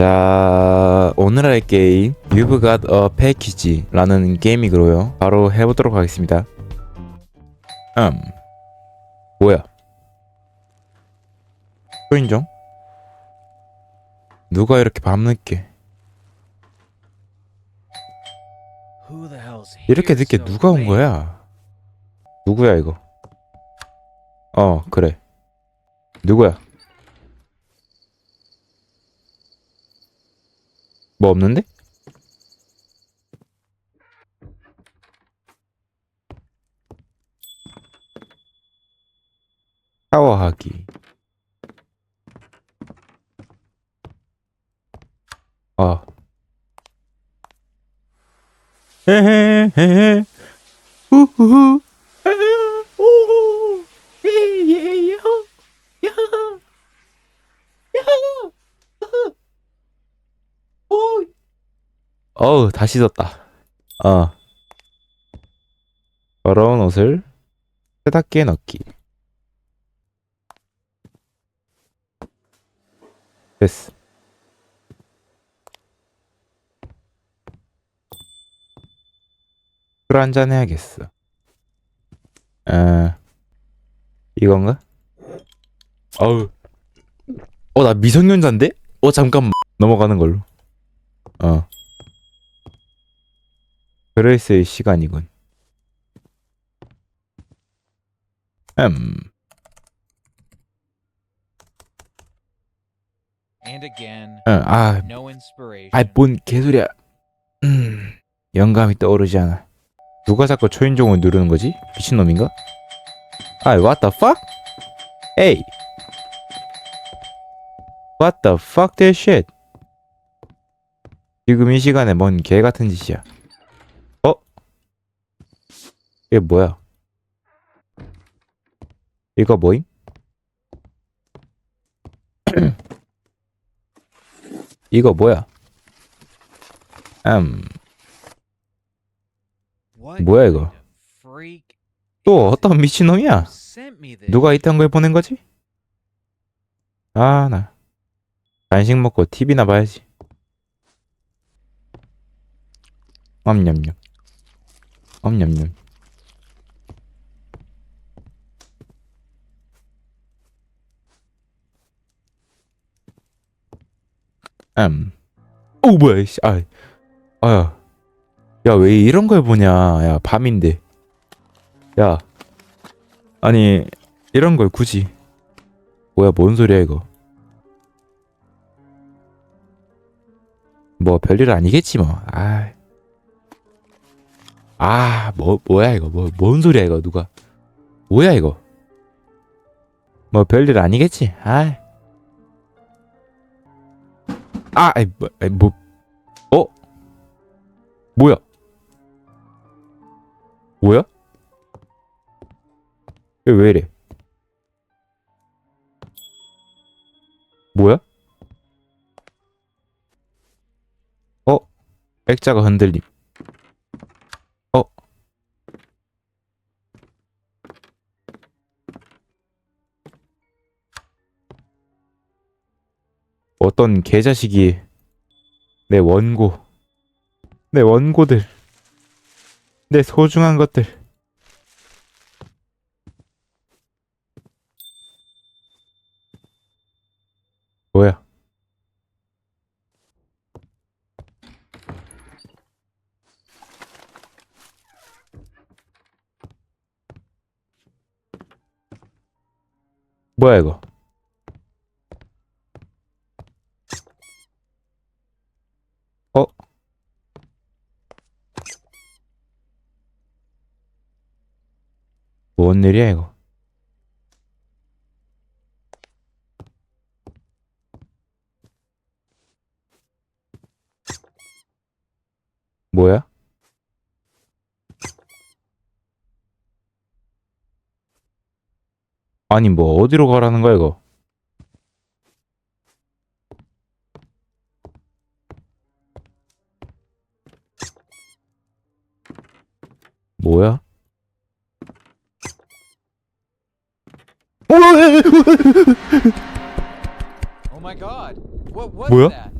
자 오늘 할 게임 You've Got a Package 라는 게임이고요 바로 해보도록 하겠습니다 음 뭐야 초인종? 누가 이렇게 밤늦게 이렇게 늦게 누가 온 거야? 누구야 이거? 어 그래 누구야? 뭐 없는데? 샤워하기. 아 헤헤헤헤. 우후후 헤헤 오호 예예예 야하 야하 오 어우 다 씻었다. 어 더러운 옷을 세탁기에 넣기. 됐어. 술 한잔 해야겠어. 아 이건가? 어우. 어 나 미성년자인데? 어 잠깐만. 넘어가는 걸로. 어 그레이스의 시간이군 음 And again, 어, 아. 아이 뭔 개소리야 음 영감이 떠오르지 않아 누가 자꾸 초인종을 누르는 거지? 미친놈인가? 아 what the fuck? 에이 What the fuck that shit 지금 이 시간에 뭔 개 같은 짓이야 어? 이게 뭐야 이거 뭐임? 이거 뭐야 음 뭐야, 이거? 또 어떤 미친놈이야? 누가 이딴 걸 보낸 거지? 아, 나. 간식 먹고 TV나 봐야지. 엄냠냠. 엄냠냠. 음. 오, 뭐야, 씨. 아, 아야. 야, 왜 이런 걸 보냐. 야, 밤인데. 야. 아니, 이런 걸 굳이 뭐야 뭔 소리야 이거 뭐 별일 아니겠지 뭐 아아 아, 뭐, 뭐야 이거 뭐 뭔 소리야 이거 누가 뭐야 이거 뭐 별일 아니겠지 아이 아 아이 뭐, 아이, 뭐 어? 뭐야 뭐야? 왜, 왜 이래? 뭐야? 어? 액자가 흔들림. 어떤 개자식이 내 원고, 내 원고들, 내 소중한 것들, 뭐야? 뭐야 이거? 뭔 일이야 이거? 뭐야? 아니 뭐 어디로 가라는 거야 이거? 뭐야? Oh my god! What was 뭐야? that?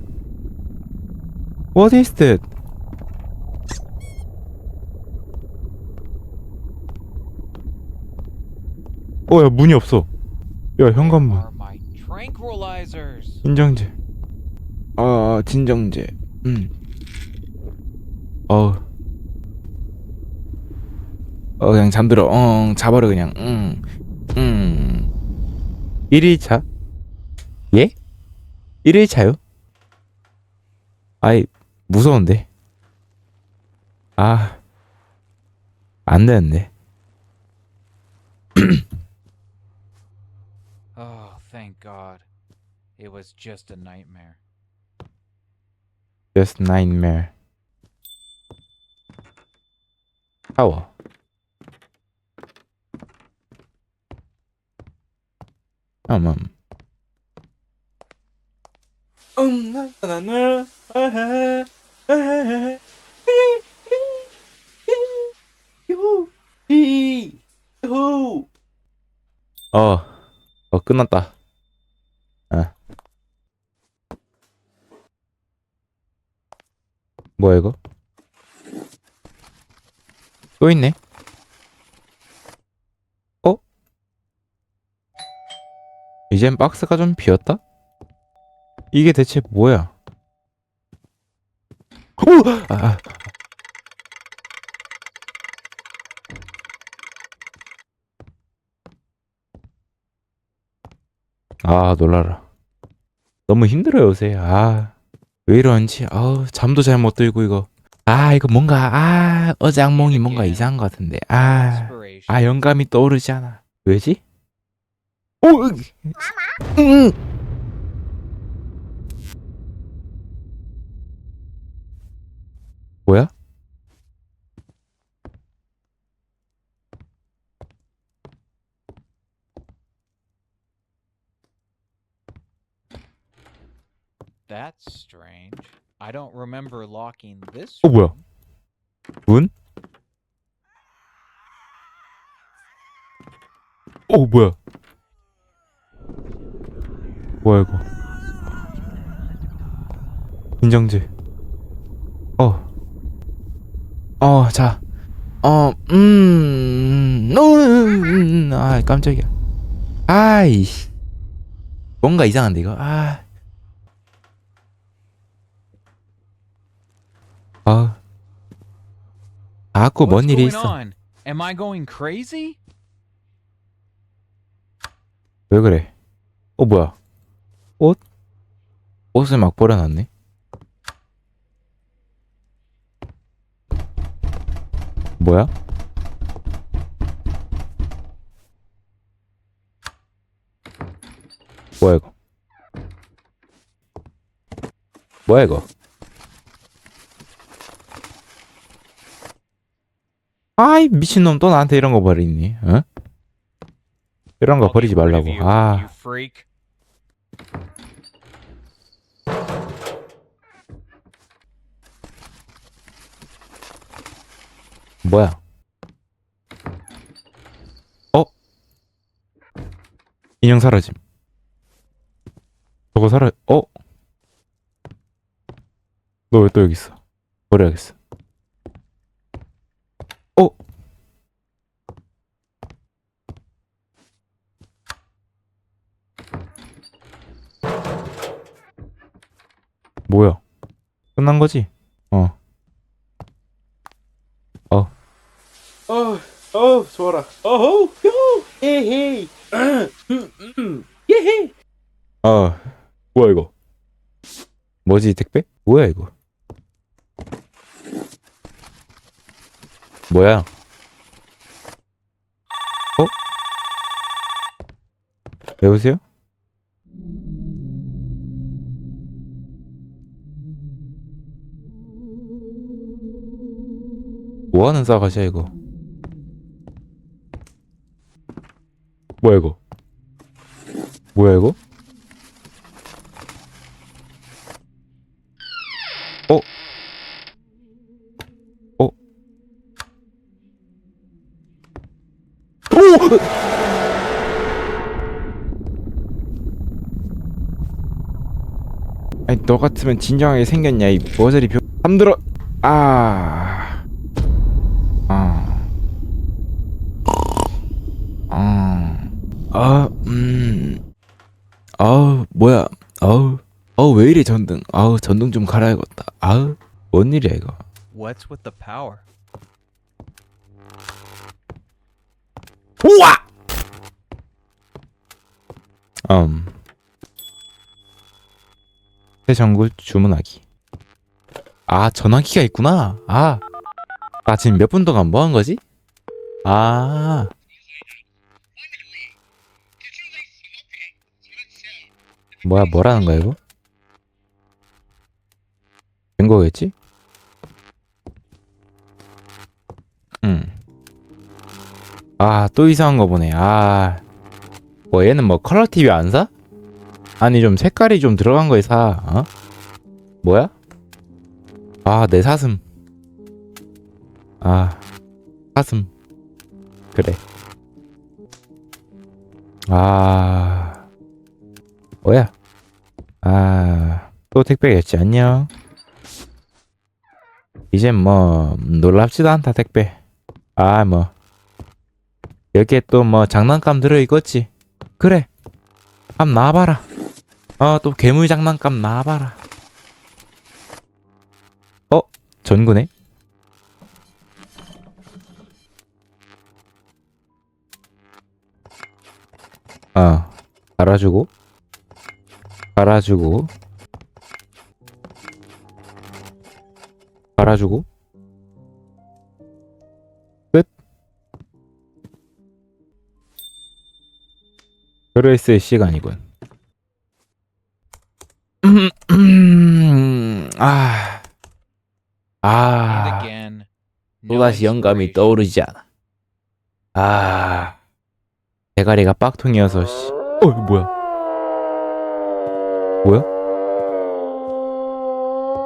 What is that? 어, 야, 문이 없어. 야, 현관문. 진정제. 아, 진정제. 음. 어. 어, 그냥 잠들어. 어, 자버려 그냥. 음. 음. 1일차? 예? 1일차요? 아이, 무서운데. 아. 안 되는데. Oh, thank God. It was just a nightmare. Just nightmare. 샤워. 음, 음. 나는 어, 어 끝났다. 아. 뭐야 이거? 또 있네. 이젠 박스가 좀 비었다? 이게 대체 뭐야? 오! 아, 아. 아 놀라라. 너무 힘들어요 요새. 아. 왜 이러는지 아우 잠도 잘 못 들고 이거 아 이거 뭔가 아 어제 악몽이 뭔가 이상한 것 같은데 아 Inspiration. 아 영감이 떠오르지 않아 왜지? 오 으, 응. 뭐야? That's strange. I don't remember locking this. 어 뭐야? 문? 어 뭐야? 뭐야 이거? 인정제. 어. 어, 자. 어, 음, 음, 아, 깜짝이야. 아이씨. 뭔가 이상한데, 이거? 아. 아. 자꾸 What's 뭔 일이 있어. on? Am I going crazy? 왜 그래? 어, 뭐야? 옷? 옷을 막 버려놨네? 뭐야? 뭐야, 이거? 뭐야, 이거? 아이, 미친놈 또 나한테 이런 거 버리니, 어? 이런 거 버리지 말라고. 아. 뭐야? 어? 인형 사라짐. 저거 사라, 어? 너 왜 또 여기 있어? 버려야겠어. 어? 뭐야? 끝난 거지? 어. 어. 어, 어, 좋아라. 어허, 요, 헤헤, 예헤. 아, 뭐야 이거? 뭐지 택배? 뭐야 이거? 뭐야? 어? 여보세요? 뭐하는 싸가지야 이거? 뭐야 이거? 뭐야 이거? 어? 어? 오! 아니 너 같으면 진정하게 생겼냐 이 머저리 병 함들어 아. 아. 아. 아, 음. 아우, 뭐야. 아우. 아우, 왜 이래 전등. 아우, 전등 좀 갈아야겠다. 아우. 뭔 일이야, 이거. What's with the power? 우와! 음. 새 전구 주문하기. 아, 전화기가 있구나. 아. 나 지금 몇 분 동안 뭐 한 거지? 아. 뭐야, 뭐라는 거야, 이거? 된 거겠지? 응. 아, 또 이상한 거 보네. 아. 뭐 얘는 뭐 컬러 TV 안 사? 아니 좀 색깔이 좀 들어간 거에 사. 어? 뭐야? 아, 내 사슴. 아. 사슴. 그래. 아. 뭐야? 아. 또 택배겠지. 안녕. 이젠 뭐 놀랍지도 않다 택배. 아, 뭐 여기에 또 뭐 장난감 들어 있겠지 그래 한번 놔봐라 어 또 괴물 장난감 놔봐라 어? 전구네? 어 갈아주고 갈아주고 갈아주고 그레이스의 시간이군. 아, 아, 또다시 영감이. 떠오르지 않아. 아, 대가리가 빡통이어서 씨. 어, 뭐야? 뭐야?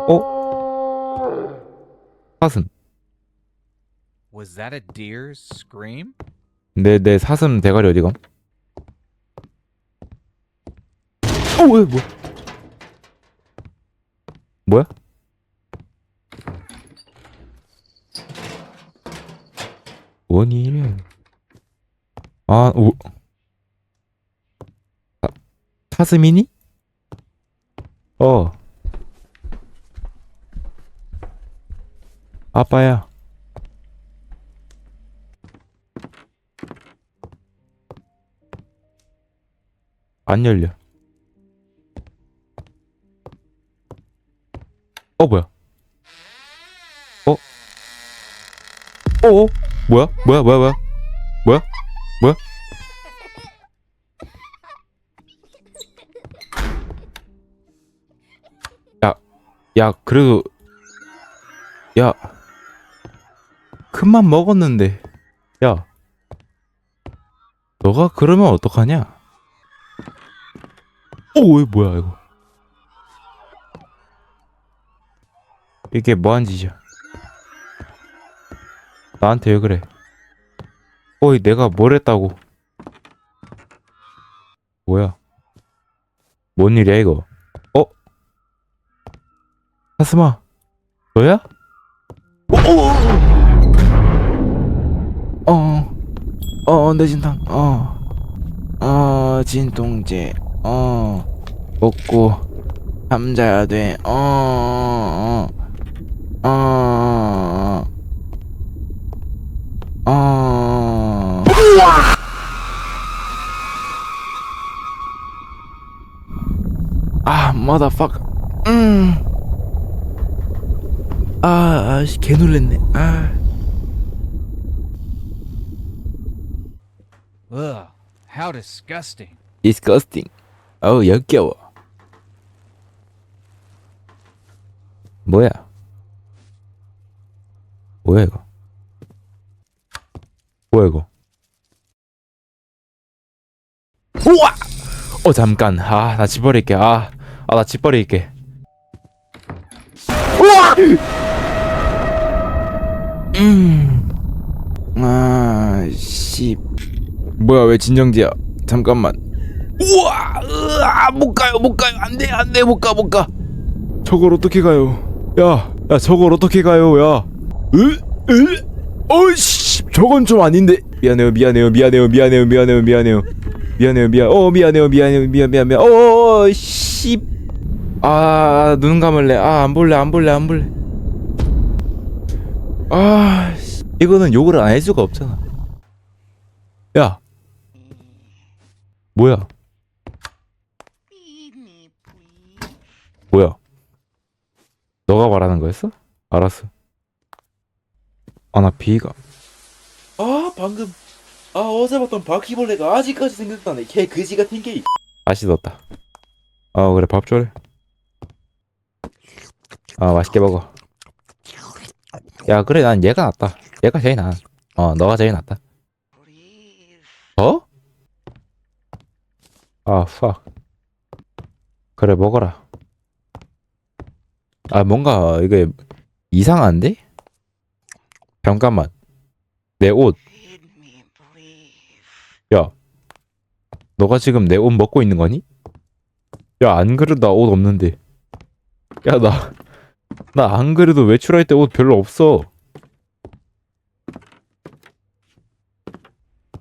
어? 사슴. Was that a deer's scream? 내, 내 사슴 대가리 어디감? 어, 왜, 뭐야? 뭐야? 원이 이래. 아, 오. 아, 사슴이니? 어. 아빠야. 안 열려. 어 뭐야? 어? 어? 어? 뭐야? 뭐야? 뭐야? 뭐야? 뭐야? 뭐야? 야, 야, 그래도 야, 큰맘 먹었는데, 야, 너가 그러면 어떡하냐? 오, 이 뭐야 이거? 이게 뭐한 짓이야? 나한테 왜 그래? 어이 내가 뭘 했다고? 뭐야? 뭔 일이야 이거? 어? 사슴아, 너야? 어, 어, 어, 내 진탕, 어, 어, 진통제, 어, 먹고 잠자야 돼, 어, 어, 어, 어, 어. 아, motherfucker. 음. 아, 아, 씨, 개 놀랬네. 아. Ugh, how disgusting. disgusting. 어우, 역겨워. 뭐야? 뭐야 이거? 뭐야 이거? 우와! 어 잠깐. 아, 나 집 버릴게. 아, 아, 나 집 버릴게. 우와! 음. 아, 씨. 뭐야 왜 진정지야? 잠깐만. 우와, 으아, 못 가요, 못 가요, 안 돼, 안 돼, 못 가, 못 가. 저걸 어떻게 가요? 야, 야 저걸 어떻게 가요 야 으? 으? 어이씨 저건 좀 아닌데 미안해요 미안해요 미안해요 미안해요 미안해요 미안해요 미안해요 미안 어 미안해요 미안해요 미안 미안 미안 어 씨 아 눈 감을래 아 안 볼래 안 볼래 안 볼래 아 씨, 이거는 욕을 안 할 수가 없잖아. 야 뭐야. 뭐야? 너가 말하는 거였어? 알았어. 아 나 비가. 아 방금 아 어제 봤던 바퀴벌레가 아직까지 생각나네. 개 그지 같은 게 다시 넣었다. 아 그래 밥 줘래 아 맛있게 먹어 야 그래 난 얘가 낫다 얘가 제일 나아 어 너가 제일 낫다. 어? 아 fuck 그래 먹어라 아 뭔가 이게 이상한데? 잠깐만 내 옷. 야, 너가 지금 내 옷 먹고 있는 거니? 야, 안 그래도 나 옷 없는데. 야, 나, 나 안 그래도 외출할 때 옷 별로 없어.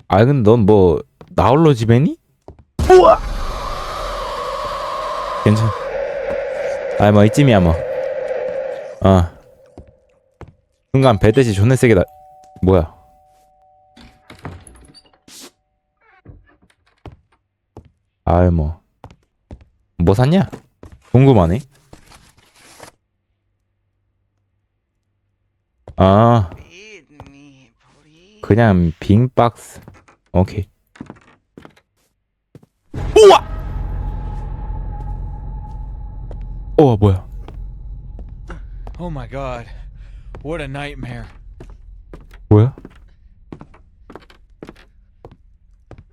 아, 근데 넌 뭐, 나 홀로 집에니? 우와! 괜찮아. 아, 뭐, 이쯤이야, 뭐. 어. 순간 배대시 존나 세게 나, 뭐야. 아이 뭐. 뭐 샀냐? 궁금하네. 아. 그냥 빙 박스. 오케이. 우와! 어, 뭐야? Oh my god. What a nightmare. 뭐야?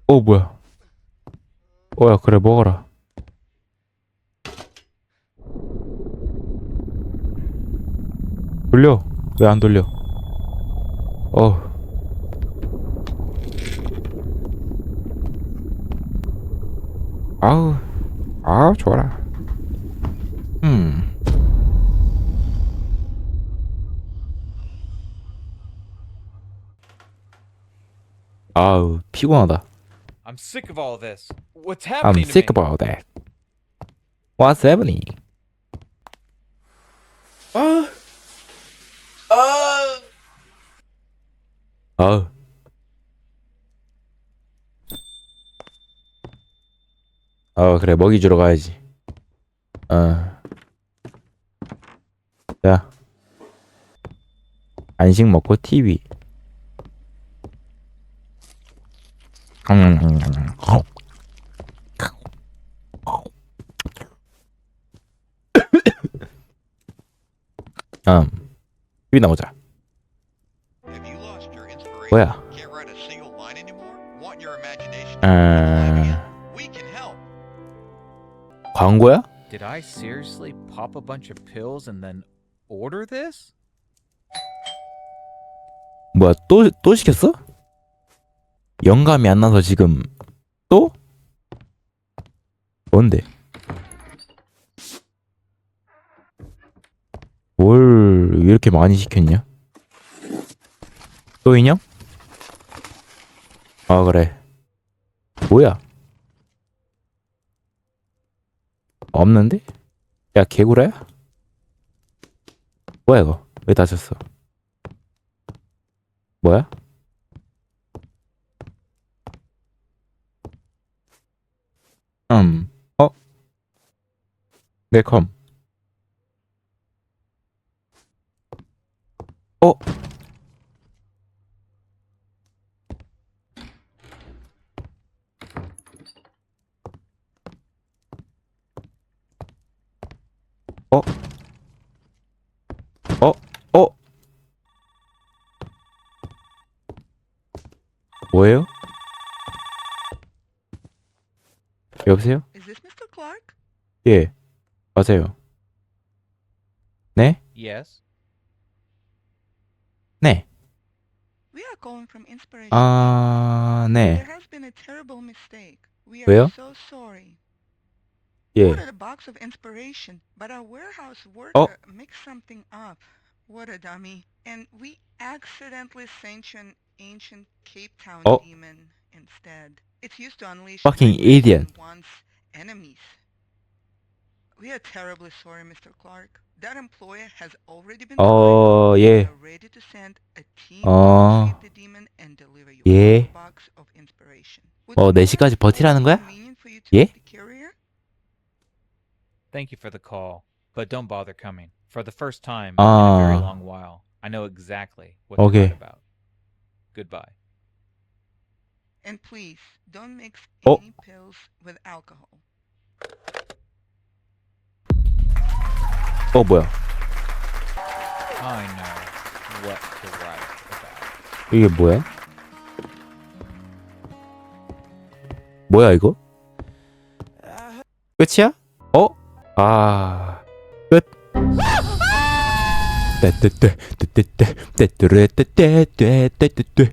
어, 뭐야? 어야, 그래 먹어라. 돌려. 왜 안 돌려? 어. 아우, 아우 좋아라. 음. 아우 피곤하다. I'm sick of all this. What's I'm happening to sick about that. What's happening? 아 아. 아우. 어 그래 먹이 주러 가야지. 어. 자. 간식 먹고 TV. 음. TV 나오자. Imagination? 아. 광고야? Did I seriously pop a bunch of pills and then order this? 뭐야 또 또 시켰어? 영감이 안 나서 지금 또? 뭔데? 뭘 이렇게 많이 시켰냐? 또 인형? 아 그래 뭐야? 없는데? 야 개구라야? 뭐야 이거 왜 다쳤어? 뭐야? 음, 어? 내 컴. 어? 어? 여보세요? Is this Mr. Clark? 예, 맞아요. 네? Yes. 네. We are calling from Inspiration. 아, There 네. has been a terrible mistake. We are 왜요? so sorry. 예. Ordered a box of inspiration, but our warehouse worker Oh. mixed something up. What a dummy. And we accidentally sent you an ancient Cape Town Oh. demon instead. It's used to unleash Fucking nightmares idiot. on one's enemies. We are terribly sorry, Mr. Clark. That employer has already been 어, fired. 예. We are ready to send a team 어. to retrieve the demon and deliver you 예. a box of inspiration. Would 어, tomorrow 4시까지 be 버티라는 거야? convenient for you to 예? meet the carrier? Thank you for the call, but don't bother coming. For the first time in a very 아. long while, I know exactly what Okay. to write about. Goodbye. And please, don't mix Oh. any pills with alcohol. 어 뭐야? I know what to write about. 이게 뭐야? 뭐야 이거? 끝이야? 어? 아 끝. 떼떼떼 떼떼떼 떼뚜레 떼떼떼 떼떼떼 떼떼떼